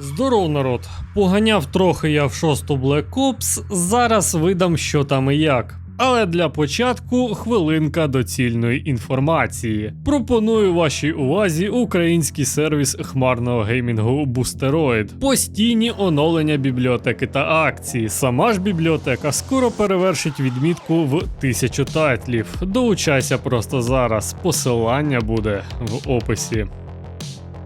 Здоров, народ. Поганяв трохи я в шосту Black Ops, зараз видам, що там і як. Але для початку хвилинка доцільної інформації. Пропоную вашій увазі український сервіс хмарного геймінгу Boosteroid. Постійні оновлення бібліотеки та акції. Сама ж бібліотека скоро перевершить відмітку в тисячу тайтлів. Долучайся просто зараз. Посилання буде в описі.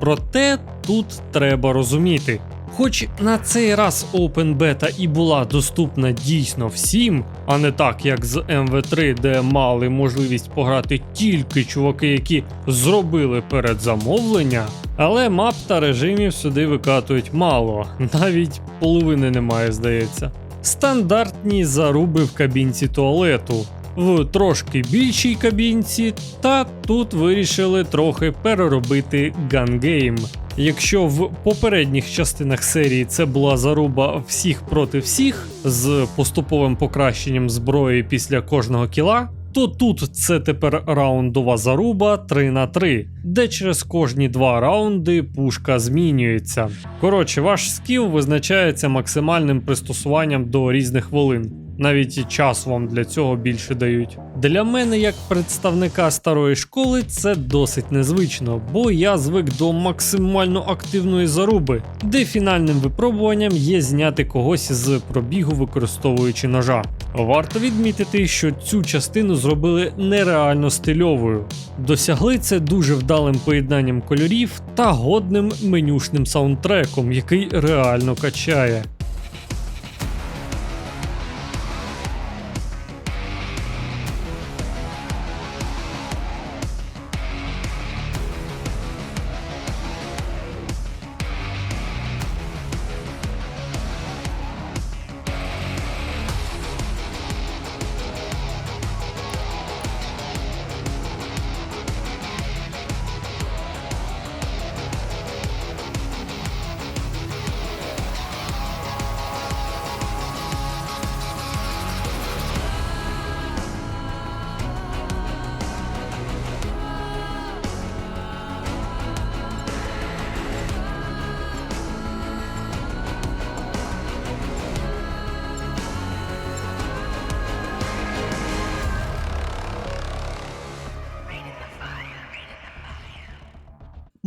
Проте тут треба розуміти. Хоч на цей раз Open Beta і була доступна дійсно всім, а не так як з MV3, де мали можливість пограти тільки чуваки, які зробили передзамовлення, але мап та режимів сюди викатують мало, навіть половини немає, здається. Стандартні заруби в кабінці туалету, в трошки більшій кабінці, та тут вирішили трохи переробити гангейм. Якщо в попередніх частинах серії це була заруба всіх проти всіх з поступовим покращенням зброї після кожного кіла, то тут це тепер раундова заруба 3 на 3, де через кожні два раунди пушка змінюється. Коротше, ваш скіл визначається максимальним пристосуванням до різних хвилин. Навіть і час вам для цього більше дають. Для мене, як представника старої школи, це досить незвично, бо я звик до максимально активної заруби, де фінальним випробуванням є зняти когось з пробігу, використовуючи ножа. Варто відмітити, що цю частину зробили нереально стильовою. Досягли це дуже вдалим поєднанням кольорів та годним менюшним саундтреком, який реально качає.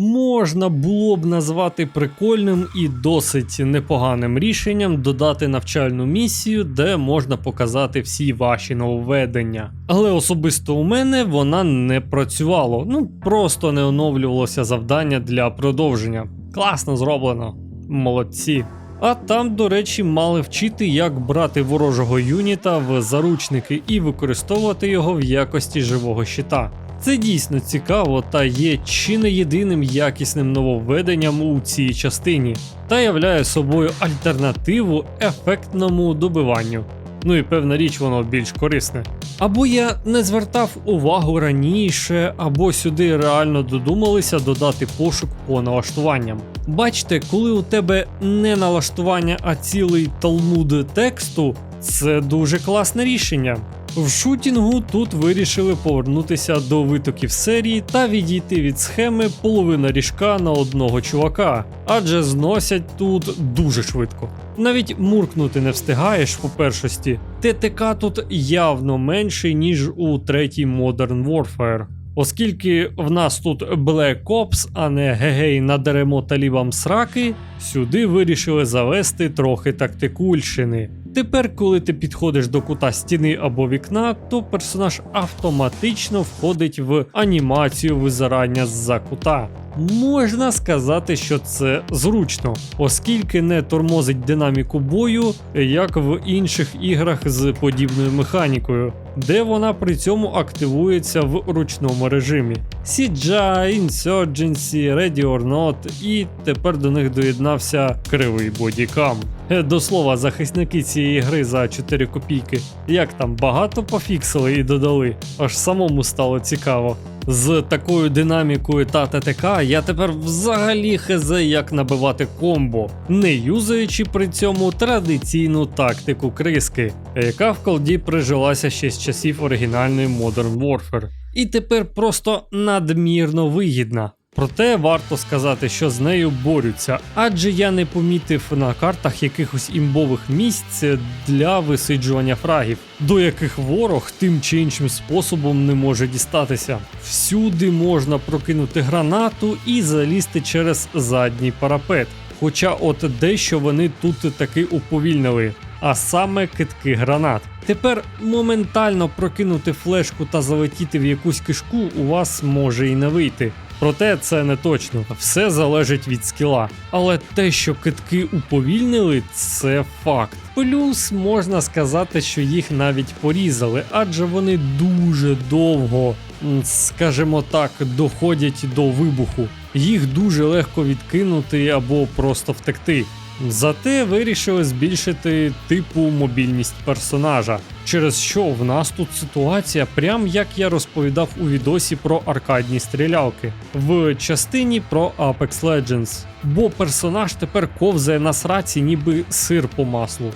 Можна було б назвати прикольним і досить непоганим рішенням додати навчальну місію, де можна показати всі ваші нововведення. Але особисто у мене вона не працювала, ну просто не оновлювалося завдання для продовження. Класно зроблено, молодці. А там, до речі, мали вчити, як брати ворожого юніта в заручники і використовувати його в якості живого щита. Це дійсно цікаво та є чи не єдиним якісним нововведенням у цій частині, та являє собою альтернативу ефектному добиванню. Ну і певна річ, воно більш корисне. Або я не звертав увагу раніше, або сюди реально додумалися додати пошук по налаштуванням. Бачите, коли у тебе не налаштування, а цілий талмуд тексту, це дуже класне рішення. В шутінгу тут вирішили повернутися до витоків серії та відійти від схеми половина ріжка на одного чувака, адже зносять тут дуже швидко. Навіть муркнути не встигаєш по першості. ТТК тут явно менший, ніж у третій Modern Warfare. Оскільки в нас тут Black Ops, а не гегей надаремо талібам сраки, сюди вирішили завести трохи тактикульщини. Тепер, коли ти підходиш до кута стіни або вікна, то персонаж автоматично входить в анімацію визирання з-за кута. Можна сказати, що це зручно, оскільки не тормозить динаміку бою, як в інших іграх з подібною механікою, де вона при цьому активується в ручному режимі. CGI, Insurgency, Ready or Not, і тепер до них доєднався кривий бодікам. Е, До слова, захисники цієї гри за 4 копійки. Як там багато пофіксили і додали, аж самому стало цікаво. З такою динамікою та ТТК я тепер взагалі хезе як набивати комбо, не юзаючи при цьому традиційну тактику криски, яка в колді прижилася ще з часів оригінальної Modern Warfare. І тепер просто надмірно вигідна. Проте варто сказати, що з нею борються, адже я не помітив на картах якихось імбових місць для висиджування фрагів, до яких ворог тим чи іншим способом не може дістатися. Всюди можна прокинути гранату і залізти через задній парапет. Хоча от дещо вони тут таки уповільнили, а саме китки гранат. Тепер моментально прокинути флешку та залетіти в якусь кишку у вас може і не вийти. Проте це не точно, все залежить від скіла. Але те, що китки уповільнили, це факт. Плюс можна сказати, що їх навіть порізали, адже вони дуже довго, скажімо так, доходять до вибуху. Їх дуже легко відкинути або просто втекти. Зате вирішили збільшити типу мобільність персонажа, через що в нас тут ситуація, прям як я розповідав у відосі про аркадні стрілялки, в частині про Apex Legends. Бо персонаж тепер ковзає на сраці, ніби сир по маслу.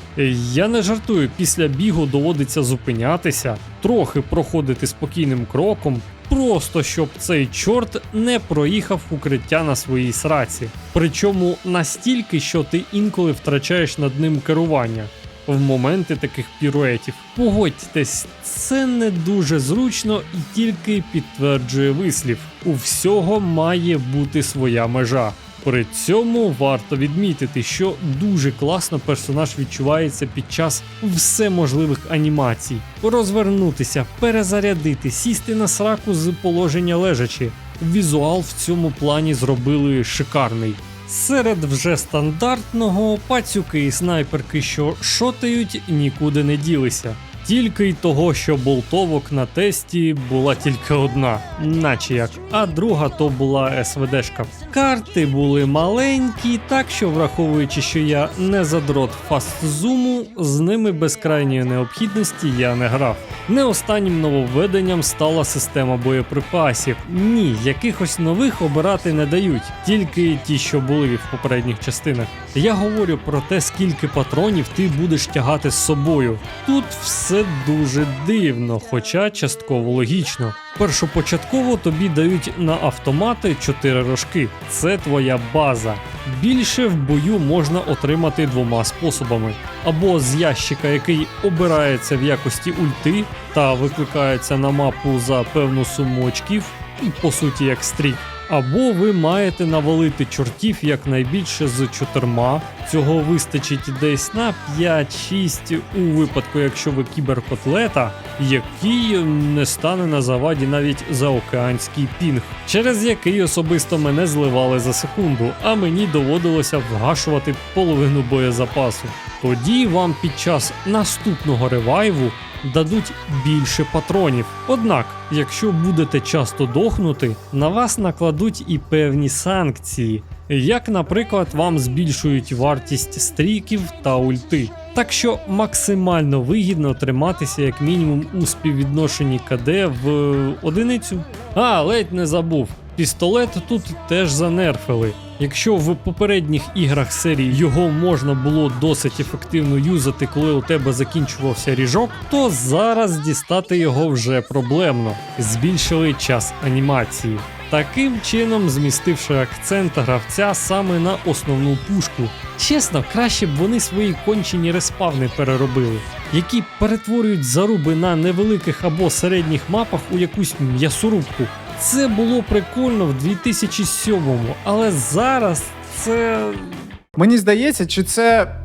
Я не жартую, після бігу доводиться зупинятися, трохи проходити спокійним кроком, Просто щоб цей чорт не проїхав укриття на своїй сраці. Причому настільки, що ти інколи втрачаєш над ним керування в моменти таких піруетів. Погодьтесь, це не дуже зручно і тільки підтверджує вислів: у всього має бути своя межа. При цьому варто відмітити, що дуже класно персонаж відчувається під час всеможливих анімацій, розвернутися, перезарядити, сісти на сраку з положення лежачи. Візуал в цьому плані зробили шикарний. Серед вже стандартного пацюки і снайперки, що шотають, нікуди не ділися. Тільки й того, що болтовок на тесті була тільки одна, наче як, а друга то була СВДшка. Карти були маленькі, так що, враховуючи, що я не задрот фастзуму, з ними без крайньої необхідності я не грав. Не останнім нововведенням стала система боєприпасів. Ні, якихось нових обирати не дають, тільки ті, що були в попередніх частинах. Я говорю про те, скільки патронів ти будеш тягати з собою. Тут все дуже дивно, хоча частково логічно. Першопочатково тобі дають на автомати 4 рожки. Це твоя база. Більше в бою можна отримати двома способами: або з ящика, який обирається в якості ульти та викликається на мапу за певну суму очків, і по суті як стрік. Або ви маєте навалити чортів якнайбільше з чотирма. Цього вистачить десь на 5-6 у випадку, якщо ви кіберкотлета, який не стане на заваді навіть заокеанський пінг, через який особисто мене зливали за секунду, а мені доводилося вгашувати половину боєзапасу. Тоді вам під час наступного ревайву дадуть більше патронів. Однак, якщо будете часто дохнути, на вас накладуть і певні санкції, як, наприклад, вам збільшують вартість стріків та ульти. Так що максимально вигідно триматися як мінімум у співвідношенні КД в одиницю. А, ледь не забув. Пістолет тут теж занерфили. Якщо в попередніх іграх серії його можна було досить ефективно юзати, коли у тебе закінчувався ріжок, то зараз дістати його вже проблемно. Збільшили час анімації. Таким чином, змістивши акцент гравця саме на основну пушку. Чесно, краще б вони свої кончені респавни переробили, які перетворюють заруби на невеликих або середніх мапах у якусь м'ясорубку. Це було прикольно в 2007-му, але зараз це. Мені здається, чи це.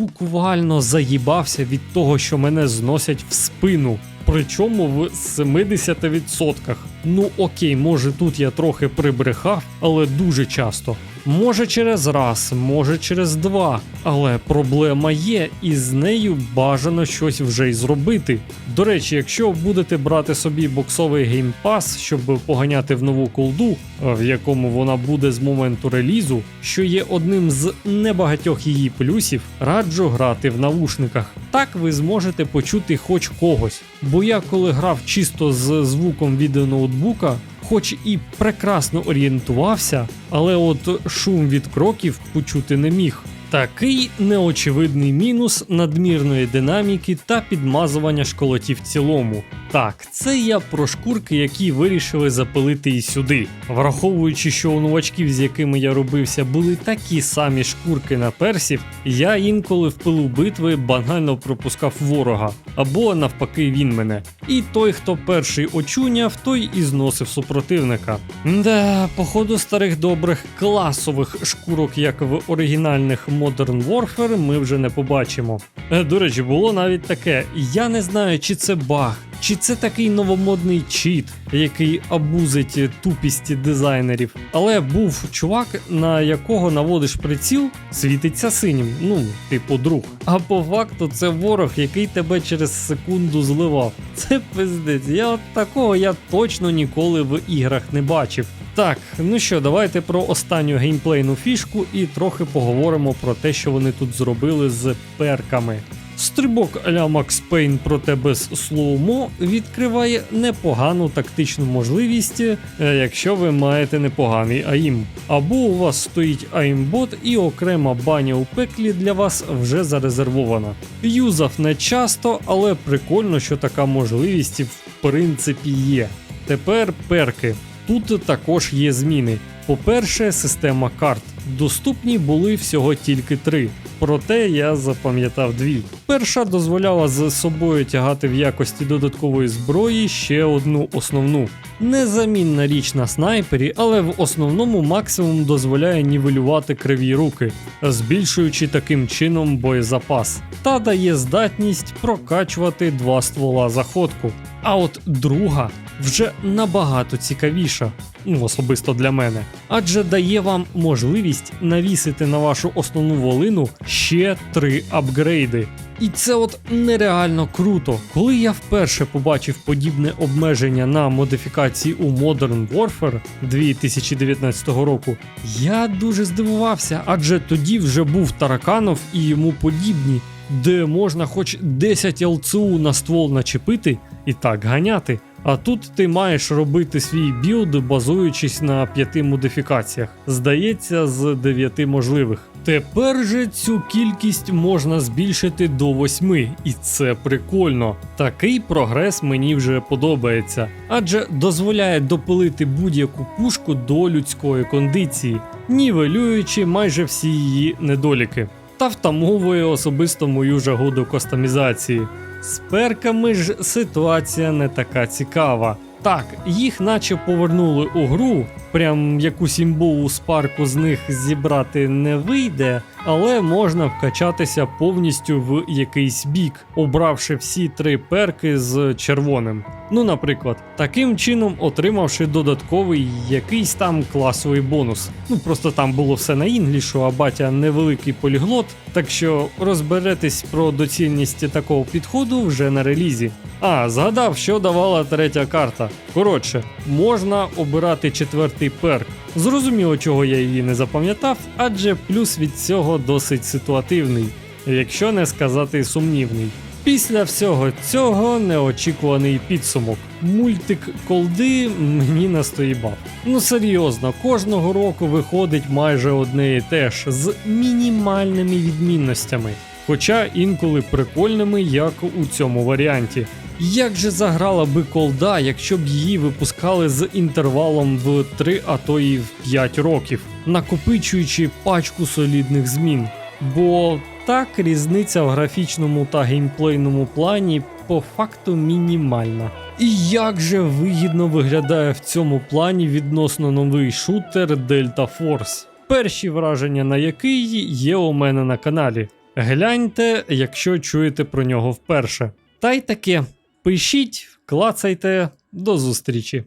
Буквально заїбався від того, що мене зносять в спину. Причому в 70%. Ну окей, може тут я трохи прибрехав, але дуже часто. Може через раз, може через два. Але проблема є, і з нею бажано щось вже й зробити. До речі, якщо будете брати собі боксовий геймпас, щоб поганяти в нову колду, в якому вона буде з моменту релізу, що є одним з небагатьох її плюсів, раджу грати в навушниках. Так ви зможете почути хоч когось. Бо я коли грав чисто з звуком відеоноутбука, хоч і прекрасно орієнтувався, але от шум від кроків почути не міг. Такий неочевидний мінус надмірної динаміки та підмазування школотів в цілому. Так, це я про шкурки, які вирішили запилити і сюди. Враховуючи, що у новачків, з якими я робився, були такі самі шкурки на персів, я інколи в пилу битви банально пропускав ворога, або навпаки він мене. І той, хто перший очуняв, той і зносив супротивника. Да, походу старих добрих класових шкурок, як в оригінальних Modern Warfare, ми вже не побачимо. Е, До речі, було навіть таке. Я не знаю, чи це баг, чи це такий новомодний чіт, який абузить тупість дизайнерів. Але був чувак, на якого наводиш приціл, світиться синім, ну, типу друг. А по факту це ворог, який тебе через секунду зливав. Це пиздець. Я от такого я точно ніколи в іграх не бачив. Так, ну що, давайте про останню геймплейну фішку і трохи поговоримо про те, що вони тут зробили з перками. Стрибок а-ля Max Payne, проте без слоумо, відкриває непогану тактичну можливість, е, якщо ви маєте непоганий АІМ. Або у вас стоїть АІМбот і окрема баня у пеклі для вас вже зарезервована. Юзав не часто, але прикольно, що така можливість в принципі є. Тепер перки. Тут також є зміни. По-перше, система карт. Доступні були всього тільки три. Проте я запам'ятав дві. Перша дозволяла з собою тягати в якості додаткової зброї ще одну основну. Незамінна річ на снайпері, але в основному максимум дозволяє нівелювати криві руки, збільшуючи таким чином боєзапас, та дає здатність прокачувати два ствола за ходку. А от друга вже набагато цікавіша, ну особисто для мене, адже дає вам можливість навісити на вашу основну волину ще три апгрейди. І це от нереально круто. Коли я вперше побачив подібне обмеження на модифікації у Modern Warfare 2019 року, я дуже здивувався, адже тоді вже був Тараканов і йому подібні, де можна хоч 10 ЛЦУ на ствол начепити і так ганяти. А тут ти маєш робити свій білд, базуючись на п'яти модифікаціях. Здається, з дев'яти можливих. Тепер же цю кількість можна збільшити до восьми, і це прикольно. Такий прогрес мені вже подобається, адже дозволяє допилити будь-яку пушку до людської кондиції, нівелюючи майже всі її недоліки. Та втамовує особисто мою жагу до кастомізації. З перками ж ситуація не така цікава. Так, їх наче повернули у гру, прям якусь імбову спарку з них зібрати не вийде, але можна вкачатися повністю в якийсь бік, обравши всі три перки з червоним. Ну, наприклад, таким чином отримавши додатковий якийсь там класовий бонус. Ну просто там було все на інглішу, а батя невеликий поліглот, так що розберетесь про доцільність такого підходу вже на релізі. А, згадав, що давала третя карта. Коротше, можна обирати четвертий перк. Зрозуміло, чого я її не запам'ятав, адже плюс від цього досить ситуативний, якщо не сказати сумнівний. Після всього цього неочікуваний підсумок. Мультик колди мені настоїбав. Ну серйозно, кожного року виходить майже одне і те ж з мінімальними відмінностями, хоча інколи прикольними, як у цьому варіанті. Як же заграла би колда, якщо б її випускали з інтервалом в 3, а то і в 5 років, накопичуючи пачку солідних змін. Бо так різниця в графічному та геймплейному плані по факту мінімальна. І як же вигідно виглядає в цьому плані відносно новий шутер Delta Force, перші враження на який є у мене на каналі. Гляньте, якщо чуєте про нього вперше. Та й таке. Пишіть, клацайте, до зустрічі!